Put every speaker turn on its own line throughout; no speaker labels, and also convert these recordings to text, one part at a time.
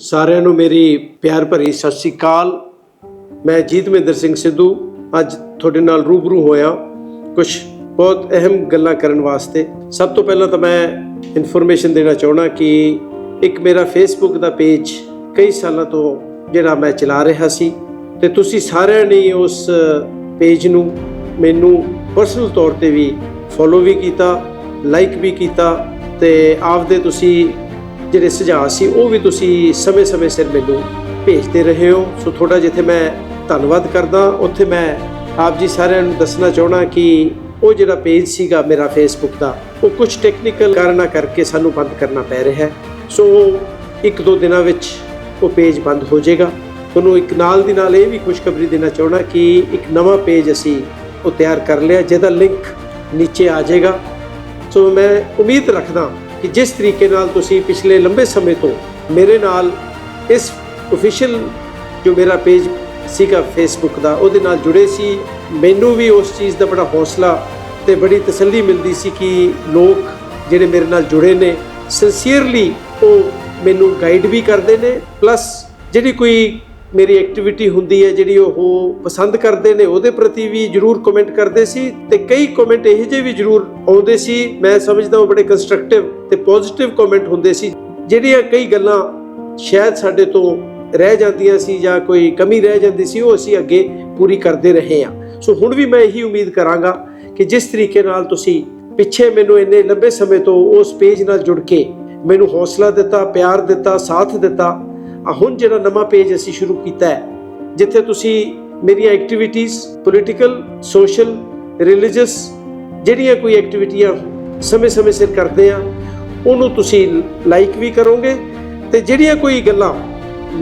ਸਾਰਿਆਂ ਨੂੰ ਮੇਰੀ ਪਿਆਰ ਭਰੀ ਸਤਿ ਸ੍ਰੀ ਅਕਾਲ। ਮੈਂ ਜੀਤਮਿੰਦਰ ਸਿੰਘ ਸਿੱਧੂ। ਅੱਜ ਤੁਹਾਡੇ ਨਾਲ ਰੂਬਰੂ ਹੋਇਆ ਕੁਝ ਬਹੁਤ ਅਹਿਮ ਗੱਲਾਂ ਕਰਨ ਵਾਸਤੇ। ਸਭ ਤੋਂ ਪਹਿਲਾਂ ਤਾਂ ਮੈਂ ਇਨਫੋਰਮੇਸ਼ਨ ਦੇਣਾ ਚਾਹਣਾ ਕਿ ਇੱਕ ਮੇਰਾ ਫੇਸਬੁੱਕ ਦਾ ਪੇਜ ਕਈ ਸਾਲਾਂ ਤੋਂ ਜਿਹੜਾ ਮੈਂ ਚਲਾ ਰਿਹਾ ਸੀ ਤੇ ਤੁਸੀਂ ਸਾਰਿਆਂ ਨੇ ਉਸ ਪੇਜ ਨੂੰ ਮੈਨੂੰ ਪਰਸਨਲ ਤੌਰ ਤੇ ਵੀ ਫੋਲੋ ਵੀ ਕੀਤਾ ਲਾਈਕ ਵੀ ਕੀਤਾ ਤੇ ਆਪਦੇ ਤੁਸੀਂ ਜਿਹੜੇ ਸੁਝਾਅ ਸੀ, ਉਹ ਵੀ ਤੁਸੀਂ ਸਮੇਂ-ਸਮੇਂ ਸਿਰ ਮੈਨੂੰ ਭੇਜਦੇ ਰਹੇ ਹੋ। ਸੋ ਤੁਹਾਡਾ ਜਿੱਥੇ ਮੈਂ ਧੰਨਵਾਦ ਕਰਦਾ, ਉੱਥੇ ਮੈਂ ਆਪ ਜੀ ਸਾਰਿਆਂ ਨੂੰ ਦੱਸਣਾ ਚਾਹਣਾ ਕਿ ਉਹ ਜਿਹੜਾ ਪੇਜ ਸੀਗਾ ਮੇਰਾ ਫੇਸਬੁੱਕ ਦਾ, ਉਹ ਕੁਝ ਟੈਕਨੀਕਲ ਕਾਰਨਾਂ ਕਰਕੇ ਸਾਨੂੰ ਬੰਦ ਕਰਨਾ ਪੈ ਰਿਹਾ ਹੈ। ਸੋ ਇੱਕ ਦੋ ਦਿਨਾਂ ਵਿੱਚ ਉਹ ਪੇਜ ਬੰਦ ਹੋ ਜਾਏਗਾ। ਤੁਹਾਨੂੰ ਇੱਕ ਨਾਲ ਦੀ ਨਾਲ ਇਹ ਵੀ ਖੁਸ਼ਖਬਰੀ ਦੇਣਾ ਚਾਹਣਾ ਕਿ ਇੱਕ ਨਵਾਂ ਪੇਜ ਅਸੀਂ ਉਹ ਤਿਆਰ ਕਰ ਲਿਆ, ਜਿਹਦਾ ਲਿੰਕ ਨੀਚੇ ਆ ਜਾਏਗਾ। ਸੋ ਮੈਂ ਉਮੀਦ ਰੱਖਦਾ ਕਿ ਜਿਸ ਤਰੀਕੇ ਨਾਲ ਤੁਸੀਂ ਪਿਛਲੇ ਲੰਬੇ ਸਮੇਂ ਤੋਂ ਮੇਰੇ ਨਾਲ ਇਸ ਅਫੀਸ਼ੀਅਲ ਜੋ ਮੇਰਾ ਪੇਜ ਸੀਗਾ ਫੇਸਬੁੱਕ ਦਾ, ਉਹਦੇ ਨਾਲ ਜੁੜੇ ਸੀ। ਮੈਨੂੰ ਵੀ ਉਸ ਚੀਜ਼ ਦਾ ਬੜਾ ਹੌਸਲਾ ਤੇ ਬੜੀ ਤਸੱਲੀ ਮਿਲਦੀ ਸੀ ਕਿ ਲੋਕ ਜਿਹੜੇ ਮੇਰੇ ਨਾਲ ਜੁੜੇ ਨੇ ਸਿੰਸੀਅਰਲੀ ਉਹ ਮੈਨੂੰ ਗਾਈਡ ਵੀ ਕਰਦੇ ਨੇ ਪਲੱਸ ਜਿਹੜੀ ਕੋਈ ਮੇਰੀ ਐਕਟੀਵਿਟੀ ਹੁੰਦੀ ਹੈ ਜਿਹੜੀ ਉਹ ਪਸੰਦ ਕਰਦੇ ਨੇ, ਉਹਦੇ ਪ੍ਰਤੀ ਵੀ ਜਰੂਰ ਕਮੈਂਟ ਕਰਦੇ ਸੀ ਤੇ ਕਈ ਕਮੈਂਟ ਇਹੋ ਜਿਹੇ ਵੀ ਜਰੂਰ ਆਉਂਦੇ ਸੀ। ਮੈਂ ਸਮਝਦਾ ਉਹ ਬੜੇ ਕੰਸਟਰਕਟਿਵ ਤੇ ਪੋਜ਼ਿਟਿਵ ਕਮੈਂਟ ਹੁੰਦੇ ਸੀ, ਜਿਹੜੀਆਂ ਕਈ ਗੱਲਾਂ ਸ਼ਾਇਦ ਸਾਡੇ ਤੋਂ ਰਹਿ ਜਾਂਦੀਆਂ ਸੀ ਜਾਂ ਕੋਈ ਕਮੀ ਰਹਿ ਜਾਂਦੀ ਸੀ, ਉਹ ਅਸੀਂ ਅੱਗੇ ਪੂਰੀ ਕਰਦੇ ਰਹੇ ਹਾਂ। ਸੋ ਹੁਣ ਵੀ ਮੈਂ ਇਹੀ ਉਮੀਦ ਕਰਾਂਗਾ ਕਿ ਜਿਸ ਤਰੀਕੇ ਨਾਲ ਤੁਸੀਂ ਪਿੱਛੇ ਮੈਨੂੰ ਇੰਨੇ ਲੰਬੇ ਸਮੇਂ ਤੋਂ ਉਸ ਪੇਜ ਨਾਲ ਜੁੜ ਕੇ ਮੈਨੂੰ ਹੌਸਲਾ ਦਿੱਤਾ, ਪਿਆਰ ਦਿੱਤਾ, ਸਾਥ ਦਿੱਤਾ ਆ ਹੁਣ ਜਿਹੜਾ ਨਵਾਂ ਪੇਜ ਅਸੀਂ ਸ਼ੁਰੂ ਕੀਤਾ ਹੈ, ਜਿੱਥੇ ਤੁਸੀਂ ਮੇਰੀਆਂ ਐਕਟੀਵਿਟੀਜ਼ ਪੋਲੀਟੀਕਲ ਸੋਸ਼ਲ ਰਿਲੀਜੀਅਸ ਜਿਹੜੀਆਂ ਕੋਈ ਐਕਟੀਵਿਟੀਆਂ ਸਮੇਂ-ਸਮੇਂ ਸਿਰ ਕਰਦੇ ਆ, ਉਹਨੂੰ ਤੁਸੀਂ ਲਾਈਕ ਵੀ ਕਰੋਗੇ ਤੇ ਜਿਹੜੀਆਂ ਕੋਈ ਗੱਲਾਂ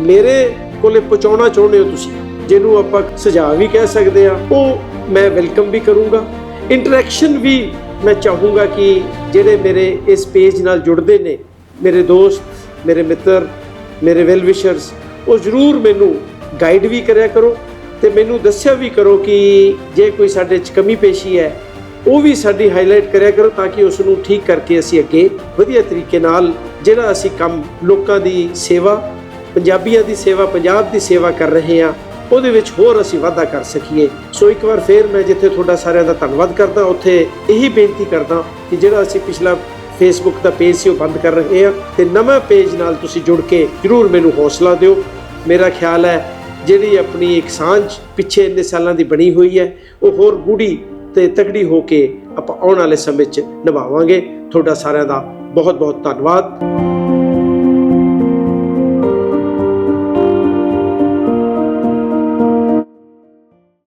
ਮੇਰੇ ਕੋਲੇ ਪਹੁੰਚਾਉਣਾ ਚਾਹੁੰਦੇ ਹੋ ਤੁਸੀਂ, ਜਿਹਨੂੰ ਆਪਾਂ ਸੁਝਾਅ ਵੀ ਕਹਿ ਸਕਦੇ ਆ, ਉਹ ਮੈਂ ਵੈਲਕਮ ਵੀ ਕਰੂੰਗਾ। ਇੰਟਰੈਕਸ਼ਨ ਵੀ ਮੈਂ ਚਾਹੂੰਗਾ ਕਿ ਜਿਹੜੇ ਮੇਰੇ ਇਸ ਪੇਜ ਨਾਲ ਜੁੜਦੇ ਨੇ, ਮੇਰੇ ਦੋਸਤ, ਮੇਰੇ ਮਿੱਤਰ ਮੇਰੇ ਵੈਲ ਵਿਸ਼ਰਸ ਉਹ ਜ਼ਰੂਰ ਮੈਨੂੰ ਗਾਈਡ ਵੀ ਕਰਿਆ ਕਰੋ ਤੇ ਮੈਨੂੰ ਦੱਸਿਆ ਵੀ ਕਰੋ ਕਿ ਜੇ ਕੋਈ ਸਾਡੇ 'ਚ ਕਮੀ ਪੇਸ਼ੀ ਹੈ, ਉਹ ਵੀ ਸਾਡੀ ਹਾਈਲਾਈਟ ਕਰਿਆ ਕਰੋ ਤਾਂ ਕਿ ਉਸ ਨੂੰ ਠੀਕ ਕਰਕੇ ਅਸੀਂ ਅੱਗੇ ਵਧੀਆ ਤਰੀਕੇ ਨਾਲ ਜਿਹੜਾ ਅਸੀਂ ਕੰਮ ਲੋਕਾਂ ਦੀ ਸੇਵਾ, ਪੰਜਾਬੀਆਂ ਦੀ ਸੇਵਾ, ਪੰਜਾਬ ਦੀ ਸੇਵਾ ਕਰ ਰਹੇ ਹਾਂ, ਉਹਦੇ ਵਿੱਚ ਹੋਰ ਅਸੀਂ ਵਾਧਾ ਕਰ ਸਕੀਏ। ਸੋ ਇੱਕ ਵਾਰ ਫੇਰ ਮੈਂ ਜਿੱਥੇ ਤੁਹਾਡਾ ਸਾਰਿਆਂ ਦਾ ਧੰਨਵਾਦ ਕਰਦਾ, ਉੱਥੇ ਇਹੀ ਬੇਨਤੀ ਕਰਦਾ ਕਿ ਜਿਹੜਾ ਅਸੀਂ ਪਿਛਲਾ ਫੇਸਬੁੱਕ ਦਾ ਪੇਜ ਸੀ, ਉਹ ਬੰਦ ਕਰ ਰਹੇ ਹਾਂ ਤੇ ਨਵਾਂ ਪੇਜ ਨਾਲ ਤੁਸੀਂ ਜੁੜ ਕੇ ਜਰੂਰ ਮੈਨੂੰ ਹੌਸਲਾ ਦਿਓ। ਮੇਰਾ ਖਿਆਲ ਹੈ, ਜਿਹੜੀ ਆਪਣੀ ਇੱਕ ਸਾਂਝ ਪਿੱਛੇ ਇੰਨੇ ਸਾਲਾਂ ਦੀ ਬਣੀ ਹੋਈ ਹੈ, ਉਹ ਹੋਰ ਗੂੜੀ ਤੇ ਤਕੜੀ ਹੋ ਕੇ ਆਪਾਂ ਆਉਣ ਵਾਲੇ ਸਮੇਂ 'ਚ ਨਿਭਾਵਾਂਗੇ। ਤੁਹਾਡਾ ਸਾਰਿਆਂ ਦਾ ਬਹੁਤ ਬਹੁਤ ਧੰਨਵਾਦ।